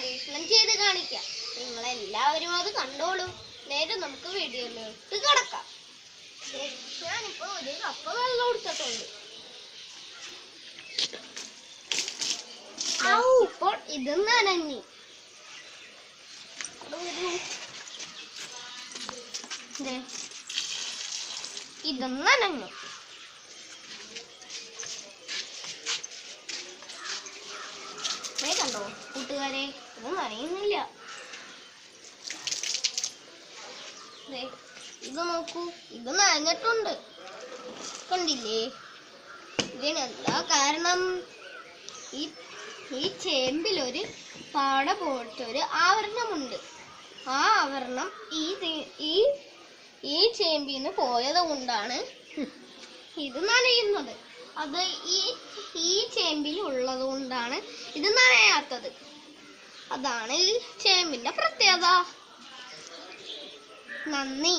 പരീക്ഷണം ചെയ്ത് കാണിക്കാം. നിങ്ങൾ എല്ലാവരും അത് കണ്ടോളൂ. നേരെ നമുക്ക് വീഡിയോയിലോട്ട് കിടക്കാം. ഞാനിപ്പോ ഒരു കപ്പ് വെള്ളം കൊടുത്തിട്ടുണ്ട്. ഇപ്പോൾ ഇത് നനഞ്ഞി. ഇത് നനഞ്ഞു. കൂട്ടുകാരെ ഇത് നനയുന്നില്ല ദേ, ഇത് നോക്കൂ ഇത് നനഞ്ഞിട്ടുണ്ട്. കണ്ടില്ലേ? ഇതിന് എന്താ കാരണം? ഈ ഈ ചേമ്പിലൊരു പാട പോലത്തെ ഒരു ആവരണമുണ്ട്. ആ ആവരണം ഈ ഈ ഈ ചേമ്പിന്ന് പോയത് കൊണ്ടാണ് ഇത് നനയുന്നത്. അത് ഈ ഈ ചേമ്പിൽ ഉള്ളത് കൊണ്ടാണ് ഇത് നനയാത്തത്. അതാണ് ചേമ്പിന്റെ പ്രത്യേകത. നന്ദി.